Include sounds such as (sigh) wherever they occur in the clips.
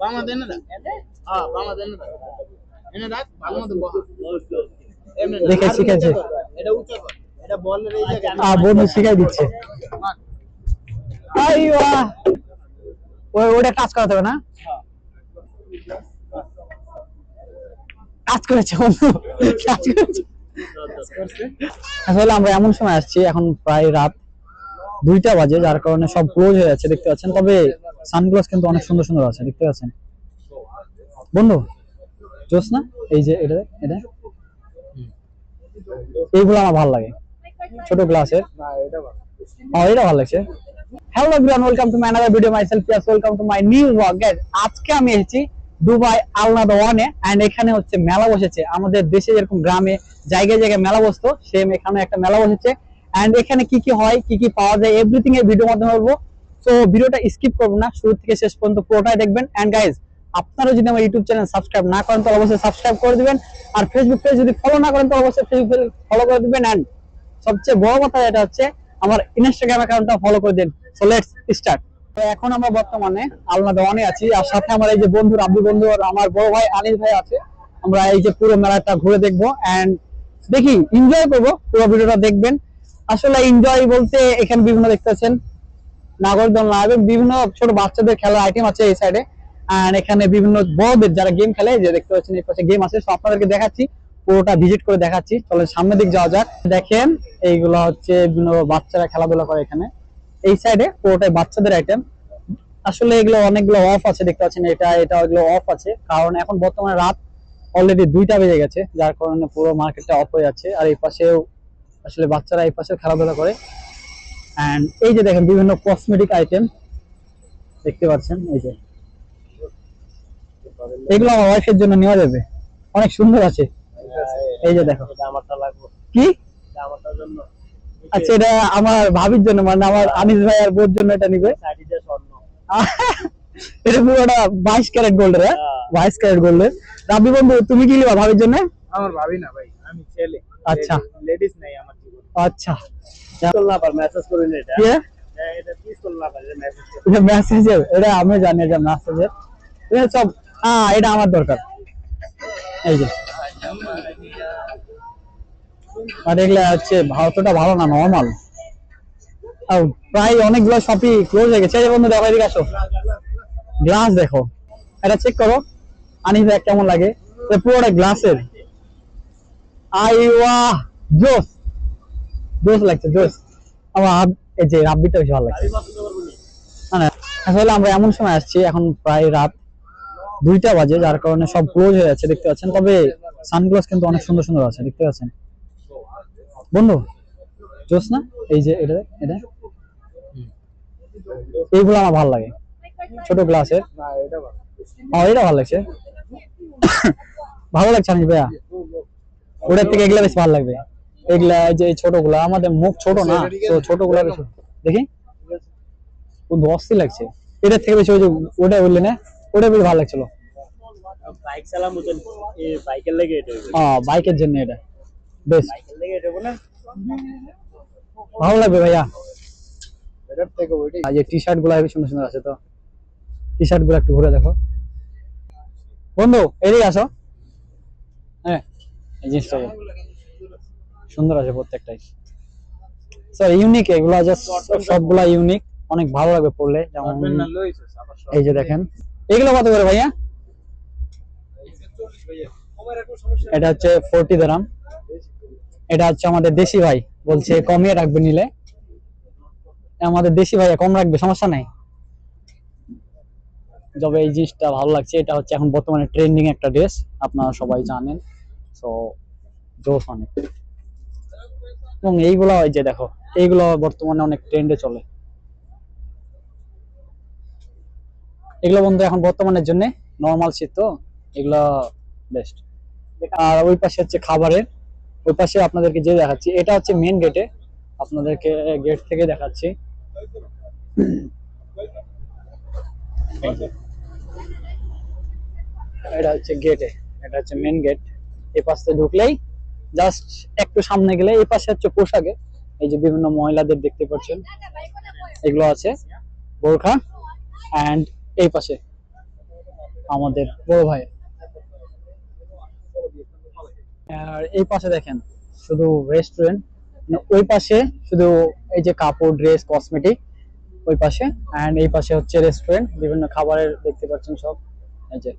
বাংলা হ্যাঁ বাংলা এনে রাখ ভালো মতো বহা এমনি দেখে শিখেছে। এটা উঁচা কর এটা বলের এই জায়গায়। আ বন্ধু শিখাই দিচ্ছে। আইয়া ওই ওটা কাজ করাতে হবে না? হ্যাঁ। কাজ করেছে বন্ধু কাজ করেছে। আসলে আমরা এমন সময় আসছি এখন প্রায় রাত দুইটা বাজে যার কারণে সব ক্লোজ হয়ে যাচ্ছে দেখতে পাচ্ছেন। তবে সানগ্লাস কিন্তু অনেক সুন্দর সুন্দর আছে, দেখতে পাচ্ছেন? বন্ধু, জোস না? এই যে এটা এটা? এইগুলো আমার ভালো লাগে। ছোট গ্লাসের। হ্যাঁ এটা ভালো লাগছে। Hello everyone welcome to my another video myself yes welcome to my new blog guys আজকে আমি এসেছি দুবাই আলনাদা ওয়ানে এন্ড এখানে হচ্ছে মেলা বসেছে। আমাদের দেশে যেরকম গ্রামে জায়গায় জায়গায় মেলা বসতো সেম এখানে একটা মেলা বসেছে। এন্ড এখানে কি কি হয়, কি কি পাওয়া যায় এভরিথিং এর ভিডিও মাধ্যমে বলব। সো ভিডিওটা স্কিপ করব না, শুরু থেকে শেষ পর্যন্ত পুরোটাই দেখবেন। এন্ড গাইজ আপনারা যদি আমার ইউটিউব চ্যানেল সাবস্ক্রাইব না করেন, তাহলে অবশ্যই সাবস্ক্রাইব করে দিবেন। আর ফেসবুক পেজ যদি ফলো না করেন, তাহলে অবশ্যই ফেসবুক পেজ ফলো করে দিবেন। এন্ড সবচেয়ে বড় কথা যেটা হচ্ছে, আমার ইনস্টাগ্রাম অ্যাকাউন্টটা ফলো করে দিন। সো লেটস স্টার্ট তো এখন আমরা বর্তমানে আলনা দেওয়ানে আছি, আর সাথে আমার এই যে বন্ধু, রাব্বি বন্ধু, আর আমার বড় ভাই আনিস ভাই আছে। আমরা এই যে পুরো মেলাটা ঘুরে দেখব। এন্ড দেখি এনজয় করব, পুরো ভিডিওটা দেখবেন। আসলে এনজয় বলতে এখানে বিভিন্ন দেখতে নাগরদোলনা এবং বিভিন্ন ছোট বাচ্চাদের খেলার আইটেম আছে এই সাইডে আর এখানে বিভিন্ন বড়দের যারা গেম খেলে যে দেখতে পাচ্ছেন, এই পাশে গেম আছে, সো আপনাদেরকে দেখাচ্ছি, পুরোটা ভিজিট করে দেখাচ্ছি। চলেন সামনের দিক যাওয়া যাক। দেখেন, এইগুলো হচ্ছে বিভিন্ন বাচ্চারা খেলাধুলা করে এখানে। এই সাইডে পুরোটাই বাচ্চাদের আইটেম আসলে এগুলো অনেকগুলো অফ আছে, দেখতে পাচ্ছেন, এটা এটা এগুলো অফ আছে। কারণ এখন বর্তমানে রাত অলরেডি দুইটা বেজে গেছে, যার কারণে পুরো মার্কেটটা অফ হয়ে যাচ্ছে। আর এই পাশেও আসলে বাচ্চারা এই পাশেও খেলাধুলা করে। এন্ড এই যে দেখেন বিভিন্ন কসমেটিক আইটেম দেখতে পাচ্ছেন এই যে। এগুলো আমার ওয়াইফের জন্য নেওয়া যাবে। অনেক সুন্দর আছে। এই যে দেখো। এটা কি? এটা আমারটার জন্য। আচ্ছা এটা আমার ভাবির জন্য মানে আমার আনিস ভাই আর বোর জন্য এটা নিবে। এটা (laughs) পুরোটা বাইশ ক্যারেট গোল্ডের হ্যাঁ। বাইশ ক্যারেট গোল্ডের রাবি বন্ধু তুমি কি নিবা ভাবির জন্য? আমার ভাবি না ভাই আমি ছেলে। আচ্ছা। লেডিস নাই আমার আচ্ছা। মেসেজ এটা। হ্যাঁ, এটা পিস্তল না পার মেসেজ করে। এটা মেসেজের এটা আমি জানি এটা মেসেজের এটা সব হ্যাঁ এটা আমার দরকার। এই যে। আর এগুলা হচ্ছে ভারতটা ভালো না নর্মাল প্রায় অনেকগুলো শপই ক্লোজ হয়ে গেছে। বন্ধু দেখো এদিকে আসো। গ্লাস দেখো। এটা চেক করো। আনি দেখ কেমন লাগে? পুরোটা গ্লাসের আই ওয়াহ জোস। জোস লাগছে জোস আমার হাত- এই যে রাব্বিটা বেশি ভালো লাগছে। না না আসলে আমরা এমন সময় আসছি, এখন প্রায় রাত দুইটা বাজে, যার কারণে সব ক্লোজ হয়ে যাচ্ছে, দেখতে পাচ্ছেন? তবে সানগ্লাস কিন্তু অনেক সুন্দর সুন্দর আছে, দেখতে পাচ্ছেন? বন্ধু, জোস না? এই যে এটা এটা? এইগুলো আমার ভালো লাগে। ছোট গ্লাসের না এটা ভালো লাগছে। (coughs) ভালো লাগছে আনিস ভাইয়া। ওটার থেকে এগুলা বেশি ভালো লাগবে। এগুলা যে ছোটগুলা আমাদের মুখ ছোট না তো ছোটগুলা দেখি। ও অস্থির লাগছে। এটার থেকে বেশি ওই যে ওটা বললি না? ওটা বেশি ভালো লাগছিল। বাইক চালাম বাইকের লেগে এটা হ্যাঁ বাইকের জন্য এটা। বেশ। বাইকের লেগে এটা বলে ভালো লাগবে ভাইয়া। যে টি শার্টগুলা সুন্দর সুন্দর আছে তো। টি শার্টগুলো একটু ঘুরে দেখো। বন্ধু এদিকে আসো। হ্যাঁ এই জিনিসটা। সুন্দর আছে প্রত্যেকটাই। স্যার ইউনিক এগুলা জাস্ট সবগুলা ইউনিক অনেক ভালো লাগবে পড়লে যেমন এই যে দেখেন। এগুলো কত করে ভাইয়া? এটা হচ্ছে ফোরটি দারাম এটা হচ্ছে আমাদের দেশি ভাই বলছে কমিয়ে রাখবে নিলে। আমাদের দেশি ভাইয়া কম রাখবে সমস্যা নাই। তবে এই জিনিসটা ভালো লাগছে এটা হচ্ছে এখন বর্তমানে ট্রেন্ডিং একটা ড্রেস আপনারা সবাই জানেন। তো জোস অনেক। এবং এইগুলো ওই যে দেখো, এইগুলো বর্তমানে অনেক ট্রেন্ডে চলে। এগুলো বন্ধু, এখন বর্তমানের জন্য নর্মাল শীত তো, এগুলো বেস্ট আর ওই পাশে হচ্ছে খাবারের, ওই পাশে আপনাদেরকে যে দেখাচ্ছি, এটা হচ্ছে মেন গেটে আপনাদেরকে গেট থেকে দেখাচ্ছি। এটা হচ্ছে গেটে এটা হচ্ছে মেন গেট এই পাশ ঢুকলেই জাস্ট একটু সামনে গেলে এই পাশে হচ্ছে পোশাকে, এই যে বিভিন্ন মহিলাদের দেখতে পাচ্ছেন, এগুলো আছে। বোরখা অ্যান্ড এই পাশে আমাদের বড় ভাই। আর এই পাশে দেখেন, শুধু রেস্টুরেন্ট ওই পাশে শুধু এই যে কাপড় ড্রেস কসমেটিক ওই পাশে এন্ড এই পাশে হচ্ছে রেস্টুরেন্ট বিভিন্ন খাবারের দেখতে পাচ্ছেন সব। এই যে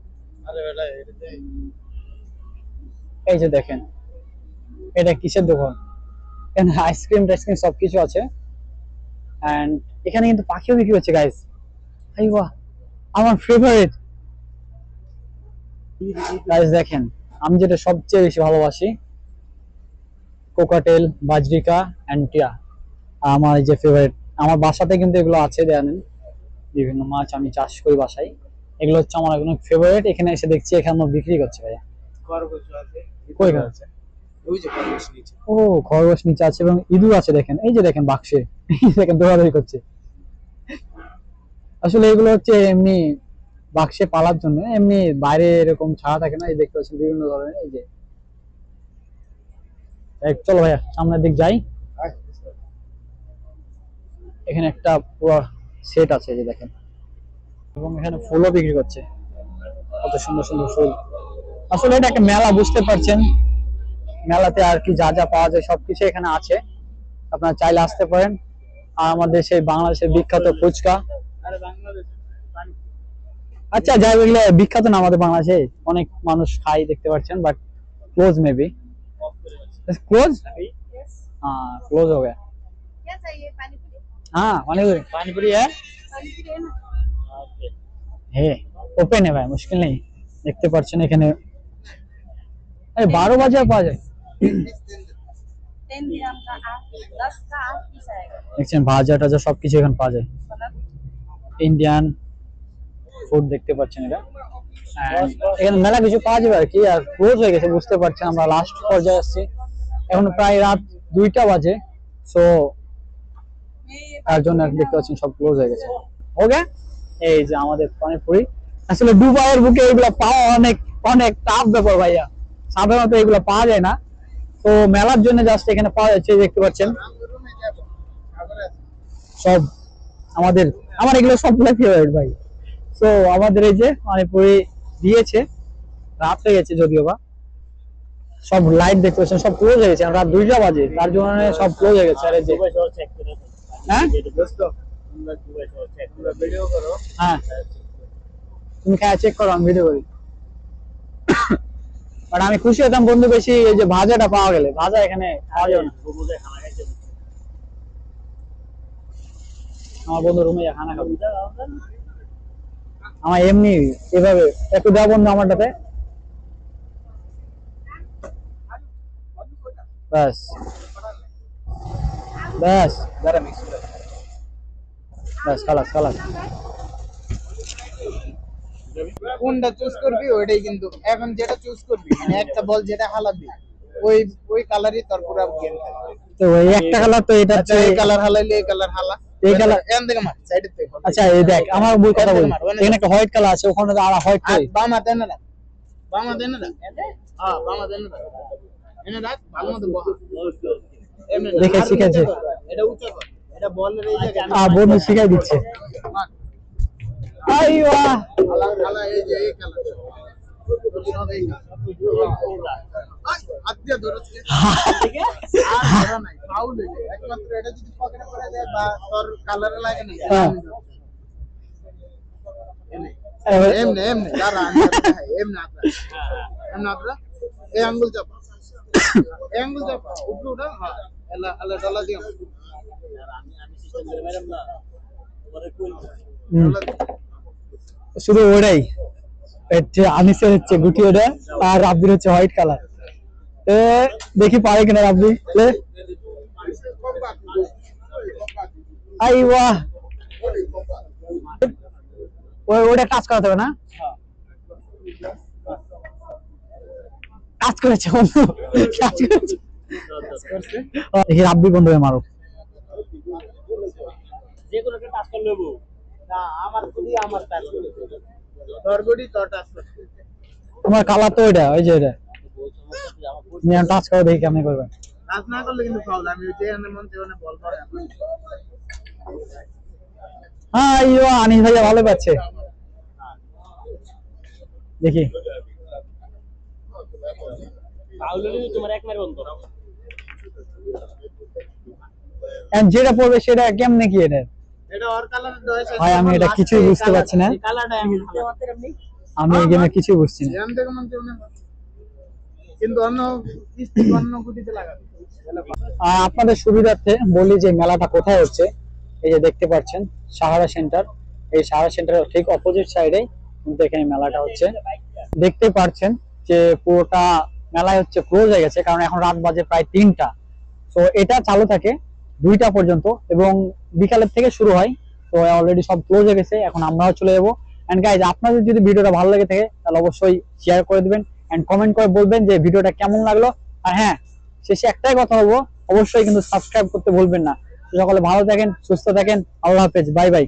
এই যে দেখেন এটা কিসের দোকান? এখানে আইসক্রিম টাইসক্রিম সবকিছু আছে। এন্ড এখানে কিন্তু পাখিও বিক্রি হচ্ছে গাইস আই বাহ! আমার ফেভারিট গাইস দেখেন আমি যেটা সবচেয়ে বেশি ভালোবাসি কোকাটেল বাজরিকা অ্যান্টিয়া আমার এই যে ফেভারিট আমার বাসাতে কিন্তু এগুলো আছে জানেন বিভিন্ন মাছ আমি চাষ করি বাসায়। এগুলো হচ্ছে আমার একদম ফেভারিট এখানে এসে দেখছি এখানে বিক্রি করছে ভাইয়া। কই আছে ও, খরগোশ নিচে আছে এবং ইঁদুর আছে দেখেন। এই যে দেখেন বাক্সে। দেখেন দৌড়াদৌড়ি করছে। আসলে এগুলো হচ্ছে এমনি বাক্সে পালার জন্য। এমনি বাইরে এরকম ছাড়া থাকে না, এই দেখতে পাচ্ছেন বিভিন্ন ধরনের, এই যে। চলো ভাইয়া, সামনের দিক যাই। এখানে একটা পুরো সেট আছে যে দেখেন। এবং এখানে ফুলও বিক্রি করছে। কত সুন্দর সুন্দর ফুল। আসলে এটা একটা মেলা, বুঝতে পারছেন? মেলাতে আর কি যা যা পাওয়া যায় সবকিছু এখানে আছে আপনারা চাইলে আসতে পারেন আর আমাদের সেই বাংলাদেশের বিখ্যাত ফুচকা আরে বাংলাদেশ পানি আচ্ছা যাই বললে বিখ্যাত না আমাদের বাংলাদেশে অনেক মানুষ খাই দেখতে পাচ্ছেন বাট ক্লোজ মেবি অফ করে আছে क्लोज यस हाँ क्लोज हो गया क्या चाहिए पानी पूरी हाँ पानी पूरी पानी पूरी है पानी पूरी है ना ওকে হে ওপেন है भाई मुश्किल नहीं দেখতে পাচ্ছেন এখানে এই বারো বাজে আর পাওয়া যায় ইন্ডিয়ান ফুড দেখতে পাচ্ছেন এটা। এখানে মেলা কিছু পাওয়া যাবে আর কি, আর ক্লোজ হয়ে গেছে, বুঝতে পারছেন আমরা লাস্ট পর্যায়ে আসছি। এখন প্রায় রাত দুইটা বাজে সো তার জন্য দেখতে পাচ্ছেন সব ক্লোজ হয়ে গেছে। ওকে এই যে আমাদের পানিপুরি আসলে ডুবাইয়ের বুকে এগুলো পাওয়া অনেক অনেক টাফ ব্যাপার ভাইয়া। সাধারণত এগুলো পাওয়া যায় না। তো মেলার জন্য জাস্ট এখানে পাওয়া যাচ্ছে দেখতে পাচ্ছেন। সব আমাদের আমার এগুলো সবগুলো ফেভারিট ভাই। তো আমাদের এই যে পানিপুরি দিয়েছে রাত হয়ে গেছে যদিও বা। সব লাইট দেখতে পাচ্ছেন সব ক্লোজ হয়ে গেছে রাত দুইটা বাজে তার জন্য সব ক্লোজ হয়ে গেছে। আর এই যে হ্যাঁ? হ্যাঁ। তুমি খায় চেক করো আমি ভিডিও করি। বাট আমি খুশি হতাম বন্ধু বেশি, এই যে ভাজাটা পাওয়া গেলে। ভাজা এখানে পাওয়া যাবে না। আমার বন্ধু রুমে খানা আমার এমনি এভাবে, একটু দেওয়া বন্ধু আমারটাতে ব্যাস। ব্যাস। ব্যাস খালাস খালাস কোনটা চুজ করবি ওইটাই কিন্তু। এখন যেটা চুজ করবি মানে একটা বল যেটা হালাবি ওই ওই কালারই তোর পুরো গেম তো এই একটা কালার তো এটা আচ্ছা এই কালার হালাইলে এই কালার হালা। এই colour- এখান থেকে মার সাইডে থেকে আচ্ছা এই দেখ আমার বই কথা বলি মার, এখানে একটা হোয়াইট কালার আছে ওখানে আর হোয়াইট কই বাম হাতে এনে রাখ বাম হাতে এনে রাখ হ্যাঁ বাম হাতে এনে রাখ এনে রাখ ভালো মতো বহা। না, দেখে শিখেছে। এটা উঁচা কর। এটা বলের এই জায়গায় আ বন্ধু শিখাই দিচ্ছে। মার। আই বাহ হালা হালা এই যে এই কালার সব এই colour। আই, হাত দিয়ে ধরেছে। আর ধরা নাই, foul যায়। একমাত্র এটা যদি পকেটে পড়ে যায় বা তোর কালারে না হ্যাঁ। এমনি। এমনি দাঁড়া আমি এমনি হাত এমনি হাত এই আঙ্গুল চাপা এই আঙ্গুল উপরে হ্যাঁ এলা এলা ডলা দিও হুম। ডলা দিও। শুধু ওটাই আনিসের হচ্ছে গুটি ওটা আর রাব্বির হচ্ছে হোয়াইট কালার দেখি পারে কিনা রাব্বি। আই বাহ ওই ওটা কাজ করাতে হবে না? কাজ করেছে বন্ধু। কাজ করেছে। দেখি রাব্বি বন্ধু মারো না আমার গুলি আমার টাচ করে করে তোমার কালার তো ওইটা ওই যে ওইটা। তুমি টাচ করো দেখি কেমন করবে। টাচ না করলে কিন্তু ফাউল আমি যেখানে মন সেখানে বল করে হ্যাঁ ইয়ো আনিস ভাইয়া ভালো পাচ্ছে। দেখি। তোমার এক মার বন্ধ And যেটা পড়বে সেটা কেমনে কি এটা এটা ওর কালার ডয়েস ভাই আমি এটা কিছুই বুঝতে পারছি না। আমি এই গেমে কিছুই বুঝছি না। ধ্যান দেখো মন কেমনে কিন্তু অন্য অন্য গুটিতে লাগাবে। আপনাদের সুবিধার্থে বলি যে মেলাটা কোথায় হচ্ছে এই যে দেখতে পাচ্ছেন সাহারা সেন্টার। এই সাহারা সেন্টারের ঠিক অপোজিট সাইডে কিন্তু এখানে মেলাটা হচ্ছে। দেখতে পাচ্ছেন যে পুরোটা মেলায় হচ্ছে ক্লোজ হয়ে গেছে কারণ এখন রাত বাজে প্রায় তিনটা। তো এটা চালু থাকে দুইটা পর্যন্ত এবং বিকালের থেকে শুরু হয়। তো অলরেডি সব ক্লোজ হয়ে গেছে, এখন আমরাও চলে যাব। অ্যান্ড গাইজ আপনাদের যদি ভিডিওটা ভালো লেগে থাকে, তাহলে অবশ্যই শেয়ার করে দেবেন অ্যান্ড কমেন্ট করে বলবেন যে ভিডিওটা কেমন লাগল। আর হ্যাঁ শেষে একটাই কথা বলব, অবশ্যই কিন্তু সাবস্ক্রাইব করতে ভুলবেন না। সকলে ভালো থাকেন, সুস্থ থাকেন, আল্লাহ হাফেজ বাই বাই